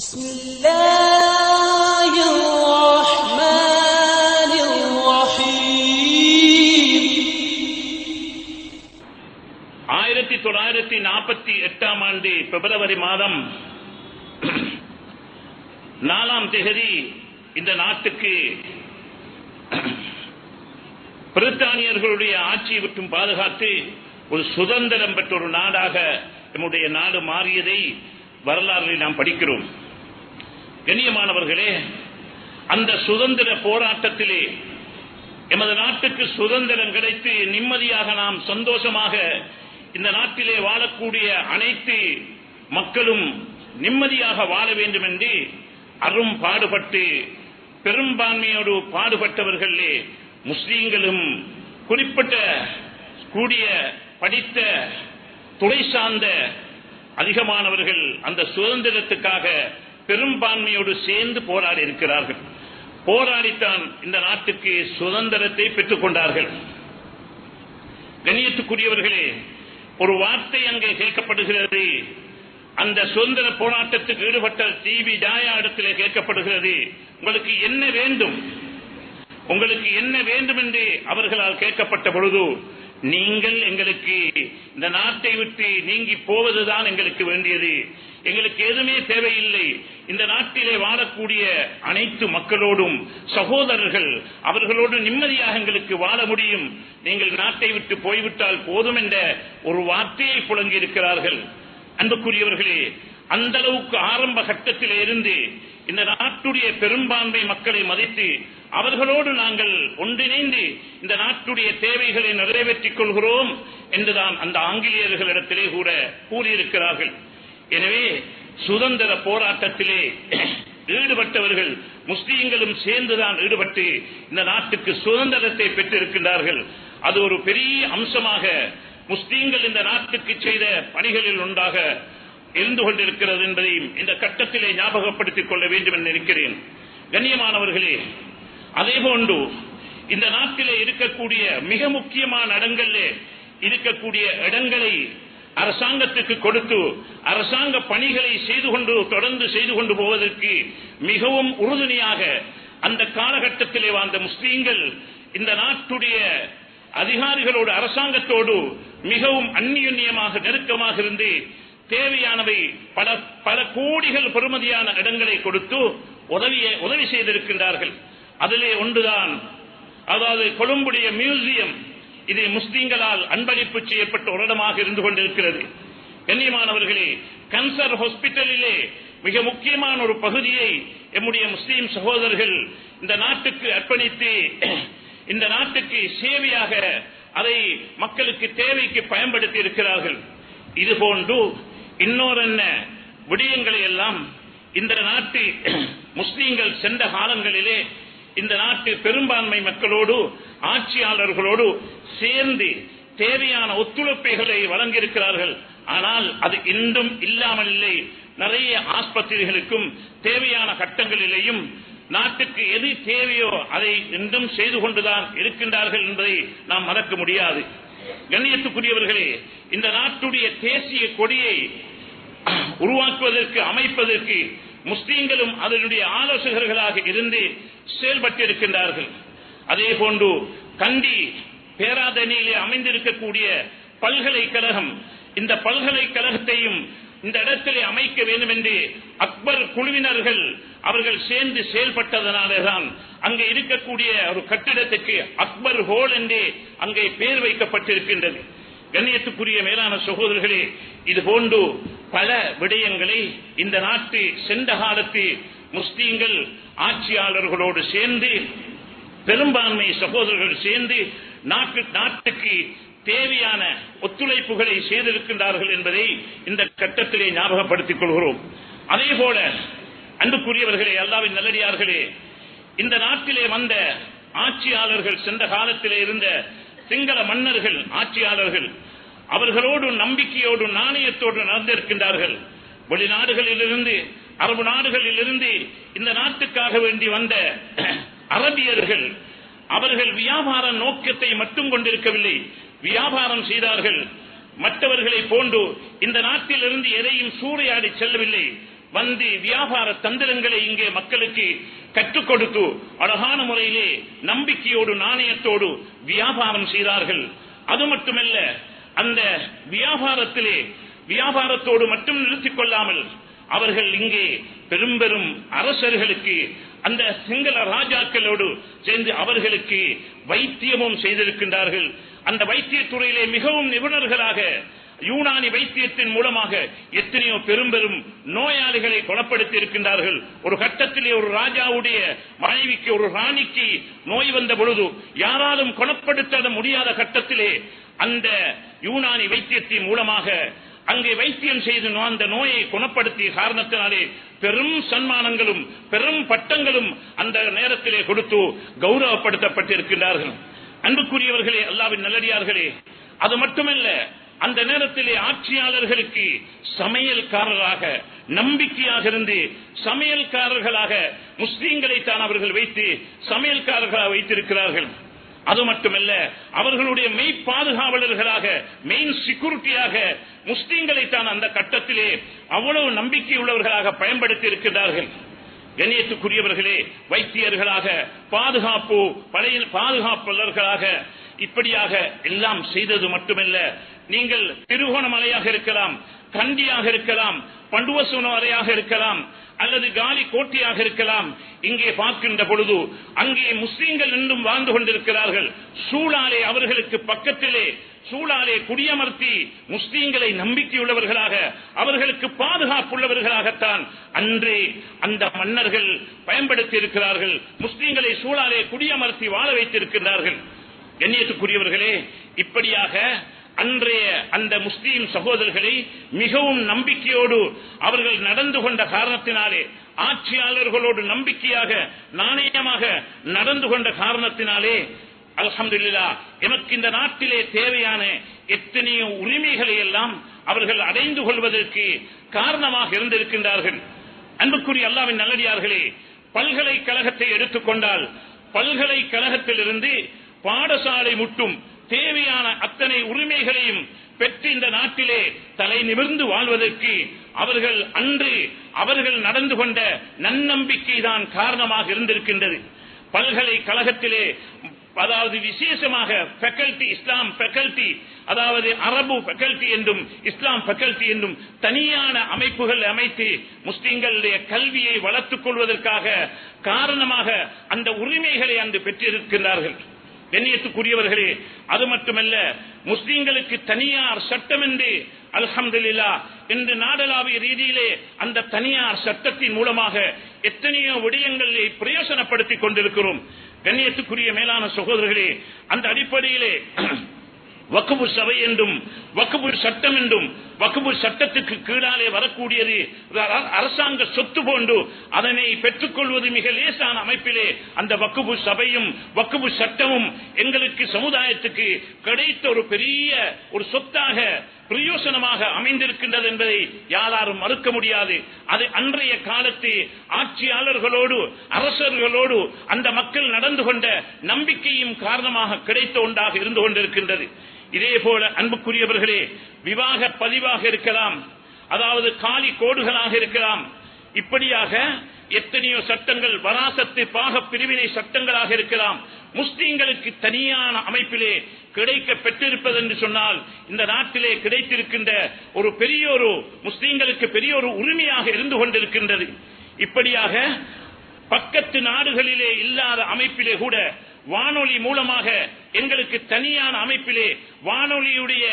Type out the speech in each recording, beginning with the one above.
بسم الله الرحمن الرحيم ஆயிரத்தி தொள்ளாயிரத்தி நாற்பத்தி எட்டாம் ஆண்டு பிப்ரவரி மாதம் நாலாம் திகதி இந்த நாட்டுக்கு பிரித்தானியர்களுடைய ஆட்சியை விட்டும் பாதுகாத்து ஒரு சுதந்திரம் பெற்ற ஒரு நாடாக நம்முடைய நாடு மாறியதை வரலாறில் நாம் படிக்கிறோம் கண்ணியமானவர்களே அந்த சுதந்திர போராட்டத்திலே எமது நாட்டுக்கு சுதந்திரம் கிடைத்து நிம்மதியாக நாம் சந்தோஷமாக இந்த நாட்டிலே வாழக்கூடிய அனைத்து மக்களும் நிம்மதியாக வாழ வேண்டும் என்று அரும் பாடுபட்டு பெரும்பான்மையோடு பாடுபட்டவர்களே முஸ்லீம்களும் குறிப்பிட்ட கூடிய படித்த துறை சார்ந்த அதிகமானவர்கள் அந்த சுதந்திரத்துக்காக பெரும்பான்மையோடு சேர்ந்து போராடி இருக்கிறார்கள். போராடித்தான் இந்த நாட்டுக்கு சுதந்திரத்தை பெற்றுக் கொண்டார்கள். கணியத்துக்குரியவர்களே ஒரு வார்த்தை அங்கே கேட்கப்படுகிறது. அந்த சுதந்திர போராட்டத்துக்கு ஈடுபட்ட டிவி ஜாயா இடத்திலே கேட்கப்படுகிறது. உங்களுக்கு என்ன வேண்டும்? உங்களுக்கு என்ன வேண்டும் என்று அவர்களால் கேட்கப்பட்ட பொழுது நீங்கள் எங்களுக்கு இந்த நாட்டை விட்டு நீங்கி போவதுதான் எங்களுக்கு வேண்டியது. எங்களுக்கு எதுவுமே தேவையில்லை. இந்த நாட்டிலே வாழக்கூடிய அனைத்து மக்களோடும் சகோதரர்கள் அவர்களோடு நிம்மதியாக எங்களுக்கு வாழ முடியும். நீங்கள் நாட்டை விட்டு போய்விட்டால் போதும் என்ற ஒரு வார்த்தையை புழங்கி இருக்கிறார்கள் அன்புக்குரியவர்களே அந்த அளவுக்கு ஆரம்ப கட்டத்தில் இருந்து இந்த நாட்டுடைய பெரும்பான்மை மக்களை மதித்து அவர்களோடு நாங்கள் ஒன்றிணைந்து இந்த நாட்டுடைய தேவைகளை நிறைவேற்றிக் கொள்கிறோம் என்றுதான் அந்த ஆங்கிலேயர்களிடத்திலே கூட கூறியிருக்கிறார்கள். எனவே சுதந்திர போராட்டத்திலே ஈடுபட்டவர்கள் முஸ்லீம்களும் சேர்ந்துதான் ஈடுபட்டு இந்த நாட்டுக்கு சுதந்திரத்தை பெற்றிருக்கின்றார்கள். அது ஒரு பெரிய அம்சமாக முஸ்லீம்கள் இந்த நாட்டுக்கு செய்த பணிகளில் ஒன்றாக இருந்து கொண்டிருக்கிறது என்பதையும் இந்த கட்டத்திலே ஞாபகப்படுத்திக் கொள்ள வேண்டும் என்று நினைக்கிறேன். கண்ணியமானவர்களே அதே போன்று இந்த நாட்டிலே இருக்கக்கூடிய மிக முக்கியமான இடங்களிலே இருக்கக்கூடிய இடங்களை அரசாங்கத்துக்கு கொடுத்து அரசாங்க பணிகளை செய்து கொண்டு தொடர்ந்து செய்து கொண்டு போவதற்கு மிகவும் உறுதுணையாக அந்த காலகட்டத்திலே வாழ்ந்த முஸ்லீம்கள் இந்த நாட்டுடைய அதிகாரிகளோடு அரசாங்கத்தோடு மிகவும் அந்நியுன்யமாக நெருக்கமாக இருந்து தேவையானவை பல பல கோடிகள் பெறுமதியான இடங்களை கொடுத்து உதவிய உதவி செய்திருக்கின்றார்கள். அதிலே ஒன்றுதான். அதாவது கொழும்புடைய மியூசியம் இது முஸ்லீம்களால் அன்பளிப்பு செய்யப்பட்ட ஒரு இடமாக இருந்து கொண்டிருக்கிறது. கண்ணியமானவர்களே கன்சர் ஹாஸ்பிட்டலிலே மிக முக்கியமான ஒரு பகுதியை எம்முடைய முஸ்லீம் சகோதரர்கள் இந்த நாட்டுக்கு அர்ப்பணித்து இந்த நாட்டுக்கு சேவையாக அதை மக்களுக்கு தேவைக்கு பயன்படுத்தி இருக்கிறார்கள் இது போன்று இன்னொரு என்ன விடயங்களை எல்லாம் இந்த நாட்டு முஸ்லீம்கள் சென்ற காலங்களிலே இந்த நாட்டு பெரும்பான்மை மக்களோடு ஆட்சியாளர்களோடு சேர்ந்து தேவையான ஒத்துழைப்புகளை வழங்கியிருக்கிறார்கள். ஆனால் அது இன்றும் இல்லாமல் இல்லை நிறைய ஆஸ்பத்திரிகளுக்கும் தேவையான கட்டங்களிலேயும் நாட்டுக்கு எது தேவையோ அதை இன்றும் செய்து கொண்டுதான் இருக்கின்றார்கள் என்பதை நாம் மறக்க முடியாது. கண்ணியத்துக்குரியவர்களே இந்த நாட்டுடைய தேசிய கொடியை உருவாக்குவதற்கு அமைப்பதற்கு முஸ்லீம்களும் அதனுடைய ஆலோசகர்களாக இருந்து செயல்பட்டிருக்கின்றார்கள். அதே போன்று கண்டி பேராதனியிலே அமைந்திருக்கக்கூடிய பல்கலைக்கழகம் இந்த பல்கலைக்கழகத்தையும் இந்த இடத்திலே அமைக்க வேண்டும் என்று அக்பர் குழுவினர்கள் அவர்கள் சேர்ந்து செயல்பட்டதனாலேதான் அங்கே இருக்கக்கூடிய ஒரு கட்டிடத்துக்கு அக்பர் ஹோல் என்றே அங்கே பெயர் வைக்கப்பட்டிருக்கின்றது. கண்ணியத்துக்குரிய மேலான சகோதரர்களே இது போன்று பல விடயங்களை இந்த நாட்டு சென்ற காலத்து முஸ்லீம்கள் ஆட்சியாளர்களோடு சேர்ந்து பெரும்பான்மை சகோதரர்கள் சேர்ந்து நாட்டு நாட்டுக்கு தேவையான ஒத்துழைப்புகளை செய்திருக்கின்றார்கள் என்பதை இந்த கட்டத்திலே ஞாபகப்படுத்திக் கொள்கிறோம். அதே போல அன்புக்குரியவர்களே அல்லாவின் நல்லடியார்களே இந்த நாட்டிலே வந்த ஆட்சியாளர்கள் சென்ற காலத்திலே இருந்த சிங்கள மன்னர்கள் ஆட்சியாளர்கள் அவர்களோடு நம்பிக்கையோடு நாணயத்தோடு நடந்திருக்கின்றார்கள். வெளிநாடுகளிலிருந்து அரபு நாடுகளில் இருந்து இந்த நாட்டுக்காக வேண்டி வந்த அரபியர்கள் அவர்கள் வியாபார நோக்கத்தை மட்டும் கொண்டிருக்கவில்லை. வியாபாரம் செய்தார்கள். மற்றவர்களை போன்று இந்த நாட்டிலிருந்து எதையும் சூறையாடி செல்லவில்லை. வந்து வியாபார தந்திரங்களை இங்கே மக்களுக்கு கற்றுக் கொடுத்து அழகான முறையிலே நம்பிக்கையோடு நாணயத்தோடு வியாபாரம் செய்தார்கள். அது மட்டுமல்ல அந்த வியாபாரத்திலே வியாபாரத்தோடு மட்டும் நிறுத்திக் கொள்ளாமல் அவர்கள் இங்கே பெரும் பெரும் அரசர்களுக்கு அந்த சிங்கள ராஜாக்களோடு சேர்ந்து அவர்களுக்கு வைத்தியமும் செய்திருக்கின்றார்கள். அந்த வைத்தியத்துறையிலே மிகவும் நிபுணர்களாக யூனானி வைத்தியத்தின் மூலமாக எத்தனையோ பெரும் பெரும் நோயாளிகளை குணப்படுத்தி இருக்கின்றார்கள் ஒரு கட்டத்திலே ஒரு ராஜாவுடைய மனைவிக்கு ஒரு ராணிக்கு நோய் வந்த பொழுது யாராலும் குணப்படுத்த முடியாத கட்டத்திலே அந்த யூனானி வைத்தியத்தின் மூலமாக அங்கே வைத்தியம் செய்து அந்த நோயை குணப்படுத்திய காரணத்தினாலே பெரும் சன்மானங்களும் பெரும் பட்டங்களும் அந்த நேரத்திலே கொடுத்து கௌரவப்படுத்தப்பட்டிருக்கின்றார்கள். அன்புக்குரியவர்களே அல்லாவின் நல்லடியார்களே அது மட்டுமல்ல அந்த நேரத்திலே ஆட்சியாளர்களுக்கு சமையல்காரராக நம்பிக்கையாக இருந்து சமையல்காரர்களாக முஸ்லீம்களை தான் அவர்கள் வைத்து சமையல்காரர்களாக வைத்திருக்கிறார்கள். அது மட்டுமல்ல அவர்களுடைய மெய் பாதுகாவலர்களாக மெயின் செக்யூரிட்டியாக முஸ்லீம்களை தான் அந்த கட்டத்திலே அவ்வளவு நம்பிக்கை உள்ளவர்களாக பயன்படுத்தி இருக்கிறார்கள். கண்ணியத்துக்குரியவர்களே வைத்தியர்களாக பாதுகாப்பு பழைய பாதுகாப்பாளர்களாக இப்படியாக எல்லாம் செய்தது மட்டுமல்ல நீங்கள் திருகோணமலையாக இருக்கலாம் கண்டியாக இருக்கலாம் பண்டுவசுனவரையாக இருக்கலாம் அல்லது காலி கோட்டையாக இருக்கலாம். இங்கே பார்க்கின்ற பொழுது அங்கே முஸ்லீம்கள் இன்னும் வாழ்ந்து கொண்டிருக்கிறார்கள். சூழாலே அவர்களுக்கு பக்கத்திலே சூழாலே குடியமர்த்தி முஸ்லீம்களை நம்பிக்கையுள்ளவர்களாக அவர்களுக்கு பாதுகாப்புள்ளவர்களாகத்தான் அன்றே அந்த மன்னர்கள் பயன்படுத்தி இருக்கிறார்கள் முஸ்லீம்களை சூழாலே குடியமர்த்தி வாழ வைத்திருக்கிறார்கள் கண்ணியத்துக்குரியவர்களே இப்படியாக அன்றைய அந்த முஸ்லீம் சகோதரர்களை மிகவும் நம்பிக்கையோடு அவர்கள் நடந்து கொண்ட காரணத்தினாலே ஆட்சியாளர்களோடு நம்பிக்கையாக நாணயமாக நடந்து கொண்ட காரணத்தினாலே அல்ஹம்துலில்லா எமக்கு இந்த நாட்டிலே தேவையான எத்தனையோ உரிமைகளை எல்லாம் அவர்கள் அடைந்து கொள்வதற்கு காரணமாக இருந்திருக்கின்றார்கள். அன்புக்குரிய அல்லாவின் நல்லடியார்களே பல்கலைக்கழகத்தை எடுத்துக்கொண்டால் பல்கலைக்கழகத்திலிருந்து பாடசாலை முட்டும் தேவையான அத்தனை உரிமைகளையும் பெற்று இந்த நாட்டிலே தலை நிமிர்ந்து வாழ்வதற்கு அவர்கள் அன்று அவர்கள் நடந்து கொண்ட நன்னம்பிக்கை தான் காரணமாக இருந்திருக்கின்றது. பல்கலைக்கழகத்திலே அதாவது விசேஷமாக ஃபெக்கல்டி இஸ்லாம் ஃபெக்கல்டி அதாவது அரபு ஃபெக்கல்டி என்றும் இஸ்லாம் ஃபெக்கல்டி என்றும் தனியான அமைப்புகள் அமைத்து முஸ்லிம்களுடைய கல்வியை வளர்த்துக் கொள்வதற்காக காரணமாக அந்த உரிமைகளை அன்று பெற்றிருக்கிறார்கள் கண்ணியத்துக்குரியவர்களே அது மட்டுமல்ல முஸ்லீம்களுக்கு தனியார் சட்டம் என்று அல்ஹம்துலில்லா இன்று நாடளாவிய ரீதியிலே அந்த தனியார் சட்டத்தின் மூலமாக எத்தனையோ விடயங்களை பிரயோசனப்படுத்திக் கொண்டிருக்கிறோம். கண்ணியத்துக்குரிய மேலான சகோதரர்களே அந்த அடிப்படையிலே வக்குபு சபை என்றும் வக்குபு சட்டம் என்றும் வக்குபு சட்டத்துக்கு கீழாலே வரக்கூடியது அரசாங்க சொத்து போன்று அதனை பெற்றுக்கொள்வது மிக லேசான அமைப்பிலே அந்த வக்குபு சபையும் வக்குபு சட்டமும் எங்களுக்கு சமுதாயத்துக்கு கிடைத்த ஒரு பெரிய ஒரு சொத்தாக பிரயோசனமாக அமைந்திருக்கின்றது என்பதை யாராரும் மறுக்க முடியாது. அது அன்றைய காலத்து ஆட்சியாளர்களோடு அரசர்களோடு அந்த மக்கள் நடந்து கொண்ட நம்பிக்கையும் காரணமாக கிடைத்த ஒன்றாக இருந்து கொண்டிருக்கின்றது. இதே போல அன்புக்குரியவர்களே விவாக பதிவாக இருக்கலாம் அதாவது காலி கோடுகளாக இருக்கலாம். இப்படியாக எத்தனையோ சட்டங்கள் வராசத்து பாக பிரிவினை சட்டங்களாக இருக்கலாம். முஸ்லீம்களுக்கு தனியான அமைப்பிலே கிடைக்க பெற்றிருப்பது என்று சொன்னால் இந்த நாட்டிலே கிடைத்திருக்கின்ற ஒரு பெரிய ஒரு முஸ்லீம்களுக்கு பெரிய ஒரு உரிமையாக இருந்து கொண்டிருக்கின்றது. இப்படியாக பக்கத்து நாடுகளிலே இல்லாத அமைப்பிலே கூட வானொலி மூலமாக எங்களுக்கு தனியான அமைப்பிலே வானொலியுடைய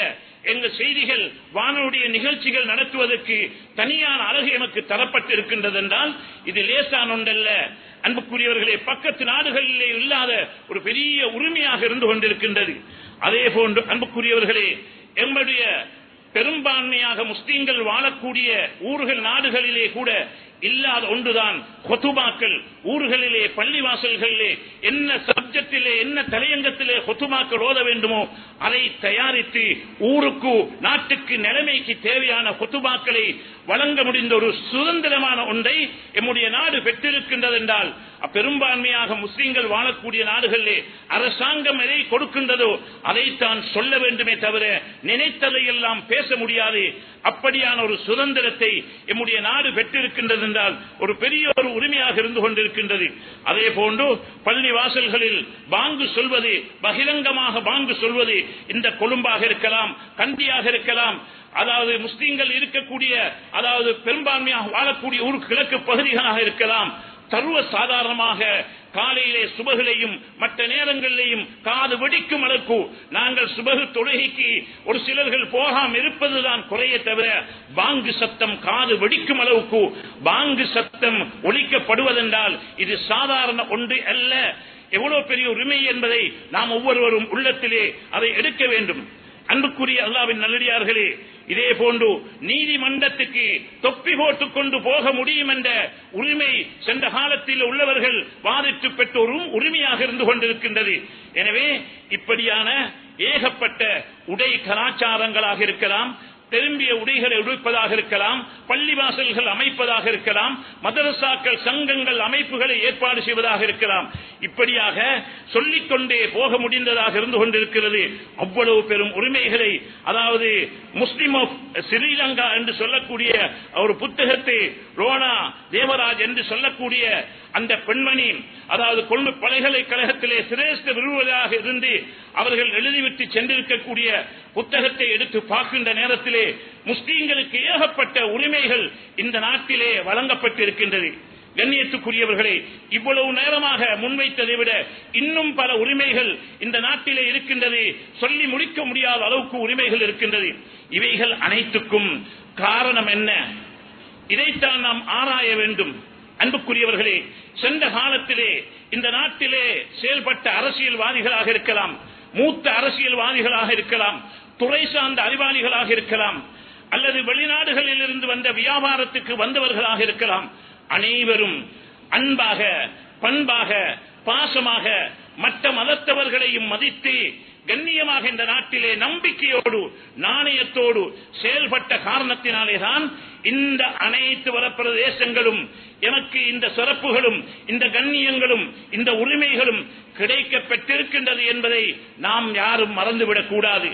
எங்கள் செய்திகள் வானொலியுடைய நிகழ்ச்சிகள் நடத்துவதற்கு தனியான அழகு எமக்கு தரப்பட்டிருக்கின்றது என்றால் இது லேசான ஒன்றல்ல அன்புக்குரியவர்களே பக்கத்து நாடுகளிலே இல்லாத ஒரு பெரிய உரிமையாக இருந்து கொண்டிருக்கின்றது. அதே போன்று அன்புக்குரியவர்களே எங்களுடைய பெரும்பான்மையாக முஸ்லீம்கள் வாழக்கூடிய ஊர்கள் நாடுகளிலே கூட இல்லாத ஒன்றுதான். கொத்துபாக்கள் ஊர்களிலே பள்ளிவாசல்களிலே என்ன சப்ஜெக்டிலே என்ன தலையங்கத்திலே கொத்துமாக்கள் ஓத வேண்டுமோ அதை தயாரித்து ஊருக்கு நாட்டுக்கு நிலைமைக்கு தேவையான கொத்துபாக்களை வழங்க முடிந்த ஒரு சுதந்திரமான ஒன்றை எம்முடைய நாடு பெற்றிருக்கின்றது என்றால் பெரும்பான்மையாக முஸ்லிம்கள் வாழக்கூடிய நாடுகளிலே அரசாங்கம் எதை கொடுக்கின்றதோ அதைத்தான் சொல்ல வேண்டுமே தவிர நினைத்ததை எல்லாம் பேச முடியாது. அப்படியான ஒரு சுதந்திரத்தை எம்முடைய நாடு பெற்றிருக்கின்றது என்றால் ஒரு பெரிய ஒரு உரிமையாக இருந்து கொண்டிருக்கின்றது. அதே போன்று பள்ளி வாசல்களில் பாங்கு சொல்வது பகிரங்கமாக பாங்கு சொல்வது இந்த கொழும்பாக இருக்கலாம் கண்டியாக இருக்கலாம். அதாவது முஸ்லீம்கள் இருக்கக்கூடிய அதாவது பெரும்பான்மையாக வாழக்கூடிய ஊர் கிழக்கு பகுதிகளாக இருக்கலாம். சர்வ சாதாரணமாக காலையிலே சுபகிலையும் மற்ற நேரங்களிலேயும் காது வெடிக்கும் அளவுக்கு நாங்கள் சுபகு தொழுகைக்கு ஒரு சிலர்கள் போகாம இருப்பதுதான் குறைய தவிர பாங்கு சத்தம் காது வெடிக்கும் அளவுக்கு பாங்கு சத்தம் ஒழிக்கப்படுவதென்றால் இது சாதாரண ஒன்று அல்ல. எவ்வளவு பெரிய உரிமை என்பதை நாம் ஒவ்வொருவரும் உள்ளத்திலே அதை எடுக்க வேண்டும். அன்புக்குரிய அல்லாவின் நல்லடியார்களே இதே போன்று நீதிமன்றத்துக்கு தொப்பி போட்டுக் கொண்டு போக முடியும் என்ற உரிமை சென்ற காலத்தில் உள்ளவர்கள் வாதிட்டு பெற்றோரும் உரிமையாக இருந்து கொண்டிருக்கின்றது. எனவே இப்படியான ஏகப்பட்ட உடை கலாச்சாரங்களாக இருக்கலாம் திரும்பிய உடைகளை உடுப்பதாக இருக்கலாம் பள்ளிவாசல்கள் அமைப்பதாக இருக்கலாம் மதரசாக்கள் சங்கங்கள் அமைப்புகளை ஏற்பாடு செய்வதாக இருக்கலாம். இப்படியாக சொல்லிக்கொண்டே போக முடிந்ததாக இருந்து கொண்டிருக்கிறது. அவ்வளவு பெரும் உரிமைகளை அதாவது முஸ்லிம் ஆஃப் ஸ்ரீலங்கா என்று சொல்லக்கூடிய ஒரு புத்தகத்தை ரோனா தேவராஜ் என்று சொல்லக்கூடிய அந்த பெண்மணி அதாவது கொண்டு பல்கலைக்கழகத்திலே சிரேஷ்ட விரும்புவதாக இருந்து அவர்கள் எழுதிவிட்டு சென்றிருக்கக்கூடிய புத்தகத்தை எடுத்து பார்க்கின்ற நேரத்திலே நாட்டிலே முஸ்லீம்களுக்கு ஏகப்பட்ட உரிமைகள் இந்த நாட்டிலே வழங்கப்பட்டிருக்கின்றது. கண்ணியத்துக்குரியவர்களே இவ்வளவு நேரமாக முன்வைத்ததை விட இன்னும் பல உரிமைகள் இந்த நாட்டிலே இருக்கின்றது. சொல்லி முடிக்க முடியாத அளவுக்கு உரிமைகள் இருக்கின்றது. இவைகள் அனைத்துக்கும் காரணம் என்ன? இதைத்தான் நாம் ஆராய வேண்டும். அன்புக்குரியவர்களே சென்ற காலத்திலே இந்த நாட்டிலே செயல்பட்ட அரசியல்வாதிகளாக இருக்கலாம் மூத்த அரசியல்வாதிகளாக இருக்கலாம் துறை சார்ந்த அறிவாளிகளாக இருக்கலாம் அல்லது வெளிநாடுகளில் இருந்து வந்த வியாபாரத்துக்கு வந்தவர்களாக இருக்கலாம் அனைவரும் அன்பாக பண்பாக பாசமாக மற்ற மதத்தவர்களையும் மதித்து கண்ணியமாக இந்த நாட்டிலே நம்பிக்கையோடு நாணயத்தோடு செயல்பட்ட காரணத்தினாலேதான் இந்த அனைத்து வனப்பிரதேசங்களும் எனக்கு இந்த சிறப்புகளும் இந்த கண்ணியங்களும் இந்த உரிமைகளும் கிடைக்க பெற்றிருக்கின்றது என்பதை நாம் யாரும் மறந்துவிடக் கூடாது